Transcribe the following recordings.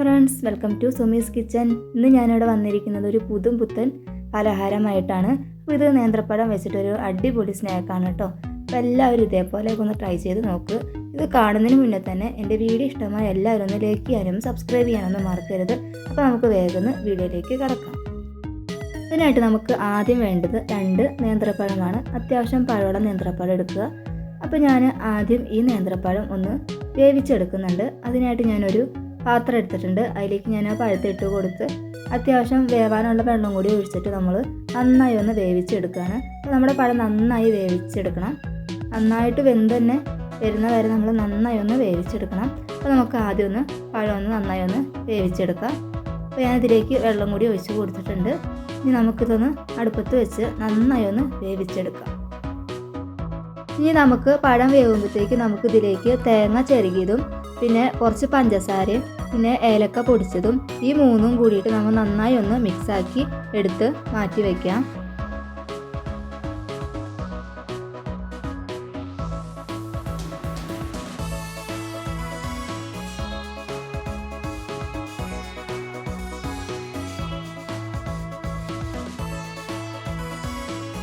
Friends welcome to Sumi's kitchen. ഇന്ന് ഞാനിവിടെ വന്നിരിക്കുന്നത് ഒരു പുതും പുത്തൻ പലഹാരമായിട്ടാണ്. അപ്പോൾ ഇത് നേന്ത്രപ്പഴം വെച്ചിട്ടൊരു അടിപൊളി സ്നാക്കാണ് കേട്ടോ. അപ്പോൾ എല്ലാവരും ഇതേപോലെ ഒന്ന് ട്രൈ ചെയ്ത് നോക്ക്. ഇത് കാണുന്നതിന് മുന്നേ തന്നെ എന്റെ വീഡിയോ ഇഷ്ടമായ എല്ലാവരും ഒന്ന് ലൈക്ക് ചെയ്യാനും സബ്സ്ക്രൈബ് ചെയ്യാനൊന്നും മറക്കരുത്. അപ്പോൾ നമുക്ക് വേഗം വീഡിയോയിലേക്ക് കിടക്കാം. അതിനായിട്ട് നമുക്ക് ആദ്യം വേണ്ടത് രണ്ട് നേന്ത്രപ്പഴമാണ്. അത്യാവശ്യം പഴമുള്ള നേന്ത്രപ്പഴം എടുക്കുക. അപ്പോൾ ഞാൻ ആദ്യം ഈ നേന്ത്രപ്പഴം ഒന്ന് വേവിച്ചെടുക്കുന്നുണ്ട്. അതിനായിട്ട് ഞാനൊരു പാത്രം എടുത്തിട്ടുണ്ട്. അതിലേക്ക് ഞാൻ ആ പഴുത്തിട്ട് കൊടുത്ത് അത്യാവശ്യം വേവാനുള്ള വെള്ളം കൂടി ഒഴിച്ചിട്ട് നമ്മൾ നന്നായി ഒന്ന് വേവിച്ചെടുക്കുകയാണ്. അപ്പോൾ നമ്മുടെ പഴം നന്നായി വേവിച്ചെടുക്കണം. നന്നായിട്ട് വെന്ത് തന്നെ വരുന്ന വരെ നമ്മൾ നന്നായി ഒന്ന് വേവിച്ചെടുക്കണം. അപ്പോൾ നമുക്ക് ആദ്യം ഒന്ന് പഴം ഒന്ന് നന്നായി ഒന്ന് വേവിച്ചെടുക്കാം. അപ്പോൾ ഞാനിതിലേക്ക് വെള്ളം കൂടി ഒഴിച്ച് കൊടുത്തിട്ടുണ്ട്. ഇനി നമുക്കിതൊന്ന് അടുപ്പത്ത് വെച്ച് നന്നായി ഒന്ന് വേവിച്ചെടുക്കാം. ഇനി നമുക്ക് പഴം വേവുമ്പോഴത്തേക്ക് നമുക്ക് ഇതിലേക്ക് തേങ്ങ ചെറുകിയതും പിന്നെ കുറച്ച് പഞ്ചസാരയും പിന്നെ ഏലക്ക പൊടിച്ചതും ഈ മൂന്നും കൂടിയിട്ട് നമ്മൾ നന്നായി ഒന്ന് മിക്സാക്കി എടുത്ത് മാറ്റി വയ്ക്കാം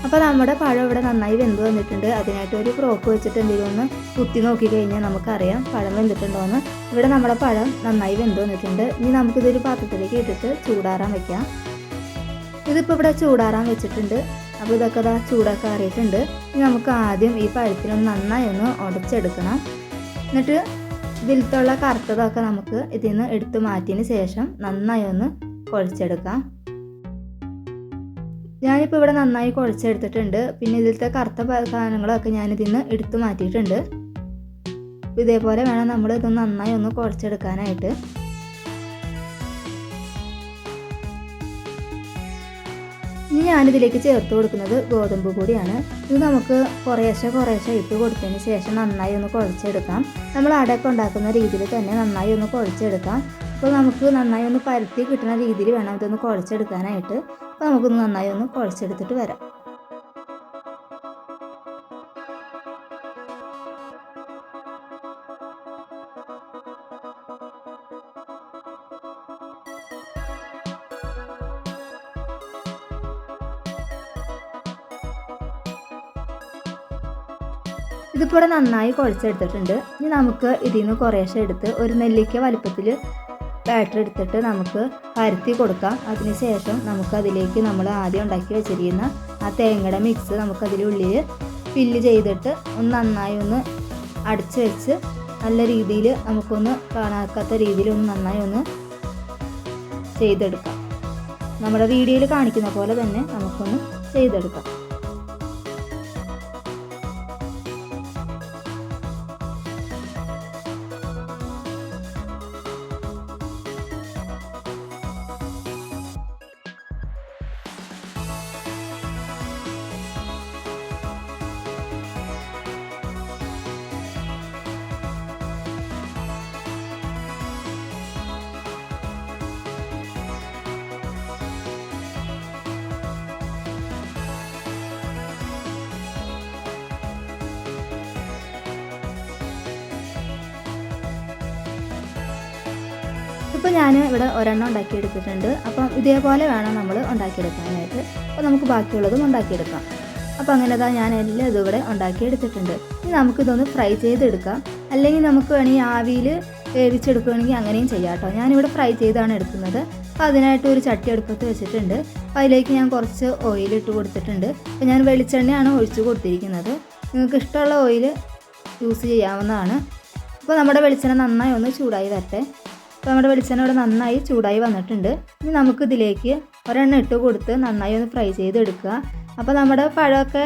അപ്പോൾ നമ്മുടെ പഴം ഇവിടെ നന്നായി വെന്ത് വന്നിട്ടുണ്ട്. അതിനായിട്ട് ഒരു ക്രോക്ക് വെച്ചിട്ട് എന്തെങ്കിലും ഒന്ന് കുത്തി നോക്കി കഴിഞ്ഞാൽ നമുക്കറിയാം പഴം വെന്തിട്ടുണ്ടോ എന്ന്. ഇവിടെ നമ്മുടെ പഴം നന്നായി വെന്ത് വന്നിട്ടുണ്ട്. ഇനി നമുക്കിതൊരു പാത്രത്തിലേക്ക് ഇട്ടിട്ട് ചൂടാറാൻ വെക്കാം. ഇതിപ്പോൾ ഇവിടെ ചൂടാറാൻ വെച്ചിട്ടുണ്ട്. അപ്പോൾ ഇതൊക്കെ ഇതാ ചൂടൊക്കെ അറിയിട്ടുണ്ട് ഇനി നമുക്ക് ആദ്യം ഈ പഴത്തിനൊന്ന് നന്നായി ഒന്ന് ഉടച്ചെടുക്കണം. എന്നിട്ട് ഇതിലത്തുള്ള കറുത്തതൊക്കെ നമുക്ക് ഇതിൽ നിന്ന് എടുത്തു മാറ്റിയതിന് ശേഷം നന്നായി ഒന്ന് കുഴച്ചെടുക്കാം ഞാനിപ്പോൾ ഇവിടെ നന്നായി കുഴച്ചെടുത്തിട്ടുണ്ട്. പിന്നെ ഇതിലത്തെ കറുത്ത സാധനങ്ങളൊക്കെ ഞാനിതിൽ നിന്ന് എടുത്തു മാറ്റിയിട്ടുണ്ട്. ഇതേപോലെ വേണം നമ്മൾ ഇത് നന്നായി ഒന്ന് കുഴച്ചെടുക്കാനായിട്ട്. ഇനി ഞാനിതിലേക്ക് ചേർത്ത് കൊടുക്കുന്നത് ഗോതമ്പ് പൊടിയാണ്. ഇത് നമുക്ക് കുറേശ്ശെ കുറേശ്ശെ ഇട്ട് കൊടുത്തതിന് ശേഷം നന്നായി ഒന്ന് കുഴച്ചെടുക്കാം. നമ്മൾ അടക്കം ഉണ്ടാക്കുന്ന രീതിയിൽ തന്നെ നന്നായി ഒന്ന് കുഴച്ചെടുക്കാം. അപ്പോൾ നമുക്ക് നന്നായി ഒന്ന് പരത്തി കിട്ടുന്ന രീതിയിൽ വേണം ഇതൊന്ന് കുഴച്ചെടുക്കാനായിട്ട്. അപ്പോൾ നമുക്കൊന്ന് നന്നായി ഒന്ന് കുഴച്ചെടുത്തിട്ട് വരാം. ഇതിപ്പോൾ നന്നായി കുഴച്ചെടുത്തിട്ടുണ്ട്. ഇനി നമുക്ക് ഇതിൽ നിന്ന് കുറേശ്ശെ എടുത്ത് ഒരു നെല്ലിക്ക വലുപ്പത്തിൽ ബാറ്റർ എടുത്തിട്ട് നമുക്ക് പരത്തി കൊടുക്കാം. അതിനുശേഷം നമുക്ക് അതിലേക്ക് നമ്മൾ ആദ്യം ഉണ്ടാക്കി വെച്ചിരിക്കുന്ന ആ തേങ്ങയുടെ മിക്സ് നമുക്കതിലുള്ളിൽ ഫില്ല് ചെയ്തിട്ട് ഒന്ന് നന്നായി ഒന്ന് അടച്ച് വെച്ച് നല്ല രീതിയിൽ നമുക്കൊന്ന് കാണാക്കാത്ത രീതിയിൽ ഒന്ന് നന്നായി ഒന്ന് ചെയ്തെടുക്കാം. നമ്മുടെ വീഡിയോയിൽ കാണിക്കുന്ന പോലെ തന്നെ നമുക്കൊന്ന് ചെയ്തെടുക്കാം. ഇപ്പോൾ ഞാൻ ഇവിടെ ഒരെണ്ണം ഉണ്ടാക്കിയെടുത്തിട്ടുണ്ട്. അപ്പം ഇതേപോലെ വേണം നമ്മൾ ഉണ്ടാക്കിയെടുക്കാനായിട്ട്. അപ്പോൾ നമുക്ക് ബാക്കിയുള്ളതും ഉണ്ടാക്കിയെടുക്കാം. അപ്പോൾ അങ്ങനെ തന്നെ ഞാൻ എല്ലാം ഇതിവിടെ ഉണ്ടാക്കിയെടുത്തിട്ടുണ്ട്. ഇനി നമുക്കിതൊന്ന് ഫ്രൈ ചെയ്തെടുക്കാം. അല്ലെങ്കിൽ നമുക്ക് വേണമെങ്കിൽ ആവിയിൽ വേവിച്ചെടുക്കുകയാണെങ്കിൽ അങ്ങനെയും ചെയ്യാം കേട്ടോ. ഞാനിവിടെ ഫ്രൈ ചെയ്താണ് എടുക്കുന്നത്. അപ്പോൾ അതിനായിട്ട് ഒരു ചട്ടി അടുപ്പത്ത് വെച്ചിട്ടുണ്ട്. അപ്പോൾ അതിലേക്ക് ഞാൻ കുറച്ച് ഓയിൽ ഇട്ട് കൊടുത്തിട്ടുണ്ട്. അപ്പോൾ ഞാൻ വെളിച്ചെണ്ണയാണ് ഒഴിച്ചു കൊടുത്തിരിക്കുന്നത്. നിങ്ങൾക്ക് ഇഷ്ടമുള്ള ഓയിൽ യൂസ് ചെയ്യാവുന്നതാണ്. അപ്പോൾ നമ്മുടെ വെളിച്ചെണ്ണ നന്നായി ഒന്ന് ചൂടായി വരട്ടെ. അപ്പോൾ നമ്മുടെ വെളിച്ചെണ്ണ ഇവിടെ നന്നായി ചൂടായി വന്നിട്ടുണ്ട്. ഇനി നമുക്ക് ഇതിലേക്ക് ഒരെണ്ണം ഇട്ട് കൊടുത്ത് നന്നായി ഒന്ന് ഫ്രൈ ചെയ്തെടുക്കുക. അപ്പോൾ നമ്മുടെ പഴമൊക്കെ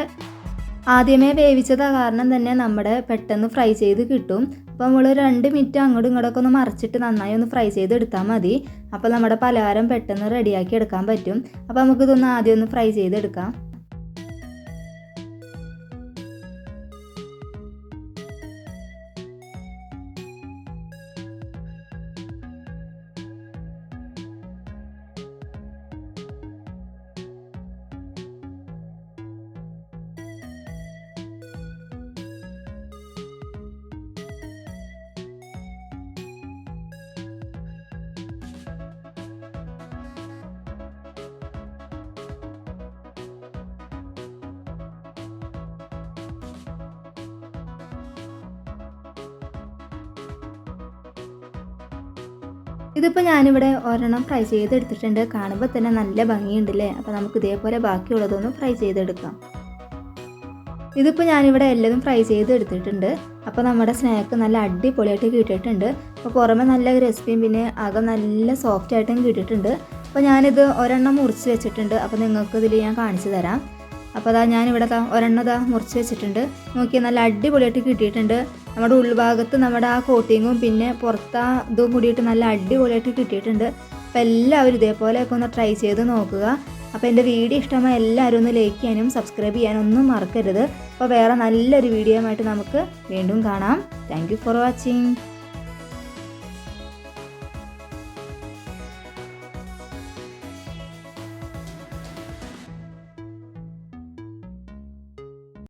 ആദ്യമേ വേവിച്ചത് കാരണം തന്നെ നമ്മുടെ പെട്ടെന്ന് ഫ്രൈ ചെയ്ത് കിട്ടും. അപ്പോൾ നമ്മൾ രണ്ട് മിനിറ്റ് അങ്ങോട്ടും ഇങ്ങോട്ടൊക്കെ ഒന്ന് മറിച്ചിട്ട് നന്നായി ഒന്ന് ഫ്രൈ ചെയ്തെടുത്താൽ മതി. അപ്പോൾ നമ്മുടെ പലഹാരം പെട്ടെന്ന് റെഡിയാക്കി എടുക്കാൻ പറ്റും. അപ്പോൾ നമുക്കിതൊന്ന് ആദ്യം ഒന്ന് ഫ്രൈ ചെയ്തെടുക്കാം. ഇതിപ്പോൾ ഞാനിവിടെ ഒരെണ്ണം ഫ്രൈ ചെയ്തെടുത്തിട്ടുണ്ട്. കാണുമ്പോൾ തന്നെ നല്ല ഭംഗിയുണ്ടല്ലേ? അപ്പോൾ നമുക്ക് ഇതേപോലെ ബാക്കിയുള്ളതൊന്ന് ഫ്രൈ ചെയ്തെടുക്കാം. ഇതിപ്പോൾ ഞാനിവിടെ എല്ലതും ഫ്രൈ ചെയ്തെടുത്തിട്ടുണ്ട്. അപ്പോൾ നമ്മുടെ സ്നാക്ക് നല്ല അടിപൊളിയായിട്ട് കിട്ടിയിട്ടുണ്ട്. അപ്പോൾ പുറമെ നല്ല റെസിപ്പിയും പിന്നെ അകം നല്ല സോഫ്റ്റ് ആയിട്ടും കിട്ടിയിട്ടുണ്ട്. അപ്പോൾ ഞാനിത് ഒരെണ്ണം മുറിച്ച് വെച്ചിട്ടുണ്ട്. അപ്പോൾ നിങ്ങൾക്ക് ഇതിൽ ഞാൻ കാണിച്ചു തരാം. അപ്പോൾ അതാ ഞാനിവിടെ ഒരെണ്ണം ഇതാ മുറിച്ച് വെച്ചിട്ടുണ്ട്. നോക്കി നല്ല അടിപൊളിയായിട്ട് കിട്ടിയിട്ടുണ്ട്. നമ്മുടെ ഉൾഭാഗത്ത് നമ്മുടെ ആ കോട്ടിങ്ങും പിന്നെ പുറത്താ ഇതും കൂടിയിട്ട് നല്ല അടിപൊളിയായിട്ട് കിട്ടിയിട്ടുണ്ട്. അപ്പോൾ എല്ലാവരും ഇതേപോലെ ഒക്കെ ഒന്ന് ട്രൈ ചെയ്ത് നോക്കുക. അപ്പോൾ എന്റെ വീഡിയോ ഇഷ്ടമായ എല്ലാവരും ഒന്ന് ലൈക്ക് ചെയ്യാനും സബ്സ്ക്രൈബ് ചെയ്യാനും ഒന്നും മറക്കരുത്. അപ്പോൾ വേറെ നല്ലൊരു വീഡിയോ ആയിട്ട് നമുക്ക് വീണ്ടും കാണാം. Thank for watching